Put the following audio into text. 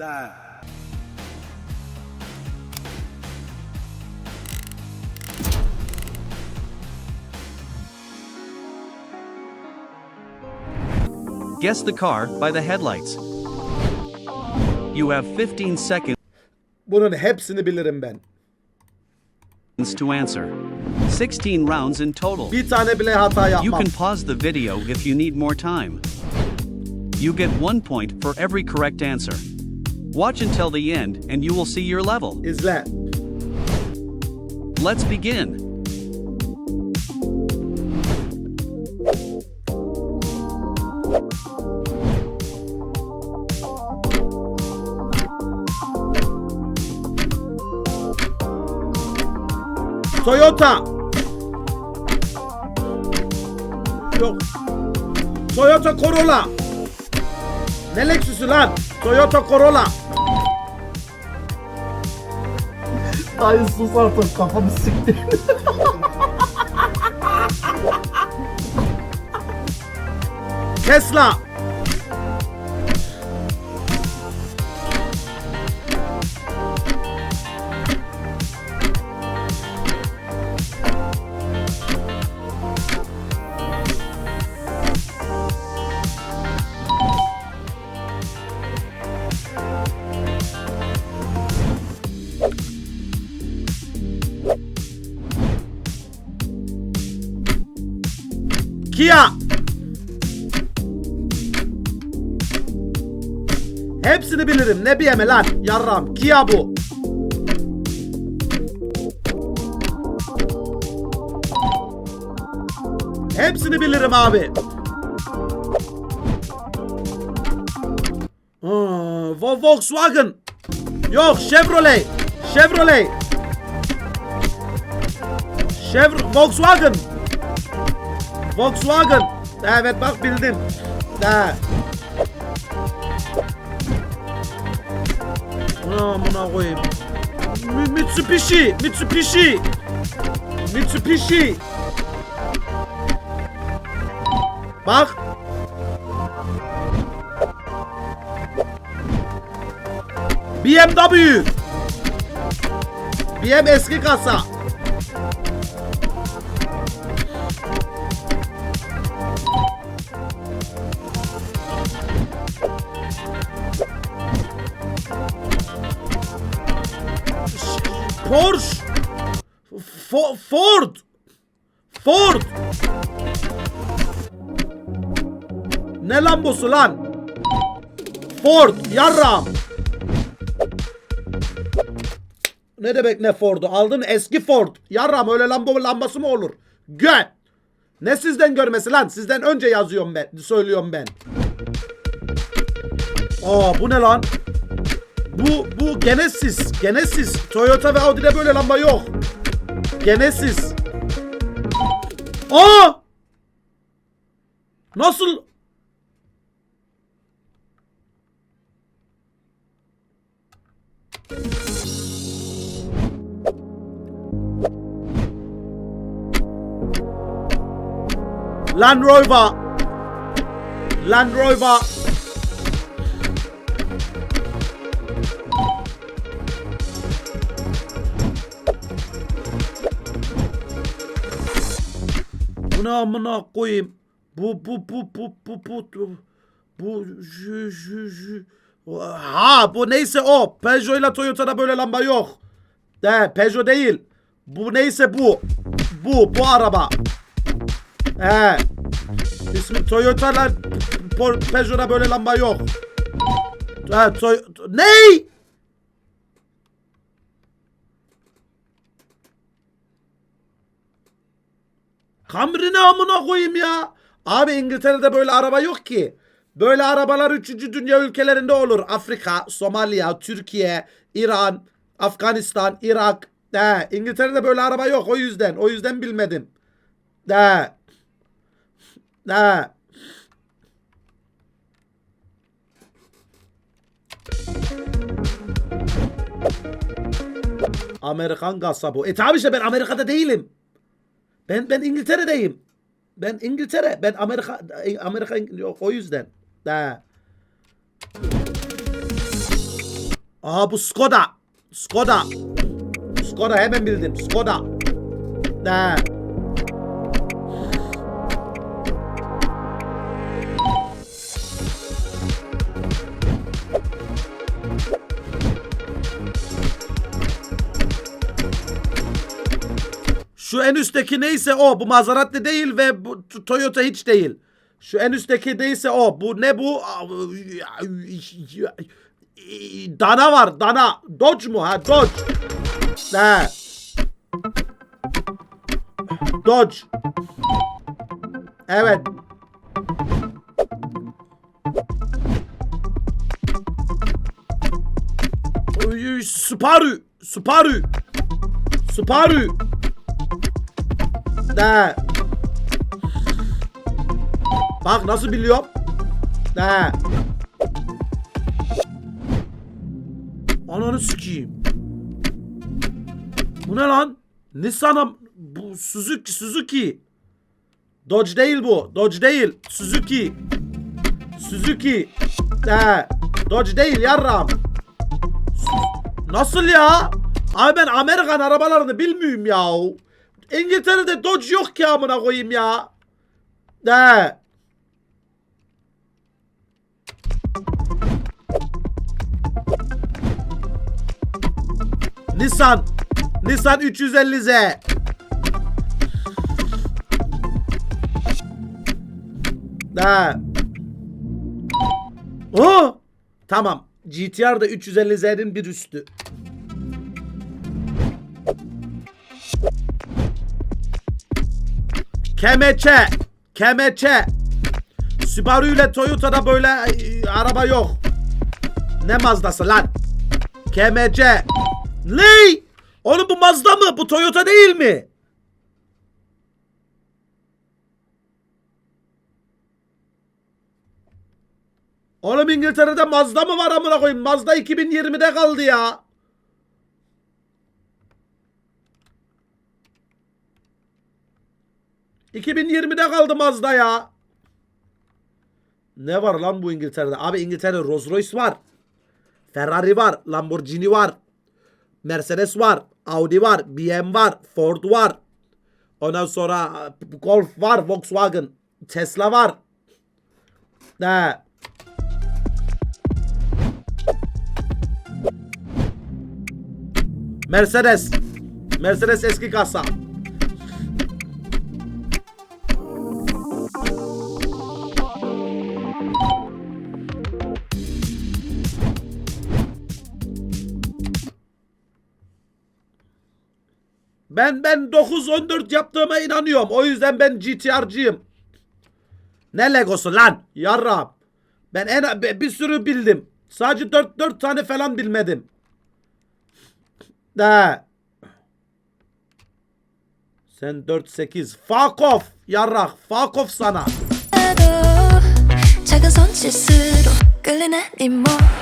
Da. Guess the car by the headlights. You have 15 seconds Bunun hepsini bilirim ben. to answer. 16 rounds in total. Bir tane bile hata You can pause the video if you need more time. You get one point for every correct answer. Watch until the end and you will see your level. Is that? Let's begin. Toyota. Yok. Toyota Corolla. Ne Lexus'u lan? Toyota Corolla. Ay sus artık kafamı sikti. Tesla. Kia. Hepsini bilirim. Ne biyeme lan? Yarram. Kia bu. Hepsini bilirim abi. Vo- Volkswagen. Yok Chevrolet. Chevrolet. Chevro Volkswagen. Volkswagen. Evet bak bildim. Ha. Amına koyayım. Mi- Mitsubishi, Mitsubishi. Mitsubishi. Bak. BMW. BM eski kasa. Porsche. Fo- Ford. Ford. Ne Lambosu lan? Ford. Yarram. Ne demek ne Ford'u? Aldın eski Ford. Yarram öyle Lambo lambası mı olur? Gö. Ne sizden görmesi lan? Sizden önce yazıyorum ben. Söylüyorum ben. Aa bu ne lan? Bu bu Genesis. Genesis. Toyota ve Audi'de böyle lamba yok. Genesis. Aa! Nasıl? Land Rover. Land Rover. Bu ne amına koyayım? Bu bu bu bu bu bu bu bu jü jü jü Ha bu neyse o. Peugeot ile Toyota'da böyle lamba yok. De Peugeot değil. Bu neyse bu. Bu bu araba. He. İsmi Toyota'la Po- Peugeot'da böyle lamba yok. Ha, Toy Ney? Camry ne amına koyayım ya? Abi İngiltere'de böyle araba yok ki. Böyle arabalar 3. dünya ülkelerinde olur. Afrika, Somaliya, Türkiye, İran, Afganistan, Irak. De, İngiltere'de böyle araba yok o yüzden. O yüzden bilmedim. De. De. Amerikan kasabı. E tabi işte ben Amerika'da değilim. Ben ben İngiltere'deyim. Ben İngiltere, ben Amerika Amerika yok o yüzden. Da. Aa bu Skoda. Skoda. Skoda hemen bildim. Skoda. De. Şu en üstteki neyse o. Bu Maserati değil ve bu Toyota hiç değil. Şu en üstteki neyse o. Bu ne bu? Dana var. Dana. Dodge mu? Ha Dodge. Ne? Dodge. Evet. Subaru. Subaru. Subaru. Ne? Bak nasıl biliyorum. Ne? Ananı sikeyim. Bu ne lan? Nissan'a bu Suzuki Suzuki. Dodge değil bu. Dodge değil. Suzuki. Suzuki. Ne? Dodge değil yarram. Nasıl ya? Abi ben Amerikan arabalarını bilmiyorum ya. İngiltere'de Dodge yok ki amına koyayım ya. Ne? Nissan. Nissan 350Z. Ne? O. Tamam. GTR da 350Z'nin bir üstü. Kemeçe. Kemeçe. Subaru ile Toyota'da böyle e, araba yok. Ne Mazda'sı lan? Kemece. Ne? Oğlum bu Mazda mı? Bu Toyota değil mi? Oğlum İngiltere'de Mazda mı var amına koyayım? Mazda 2020'de kaldı ya. ...2020'de kaldı Mazda ya. Ne var lan bu İngiltere'de? Abi İngiltere'de Rolls Royce var. Ferrari var. Lamborghini var. Mercedes var. Audi var. BM var. Ford var. Ondan sonra e, Golf var. Volkswagen. Tesla var. Ne? Mercedes. Mercedes eski kasa. Ben ben 9-14 yaptığıma inanıyorum. O yüzden ben GTR'cıyım. Ne Legosu lan? Yarrab. Ben en be- bir sürü bildim. Sadece 4 4 tane falan bilmedim. De. Sen 4 8. Fuck off. Yarrak. Fuck off sana. 나도 작은 손짓으로 끌리는 이 모든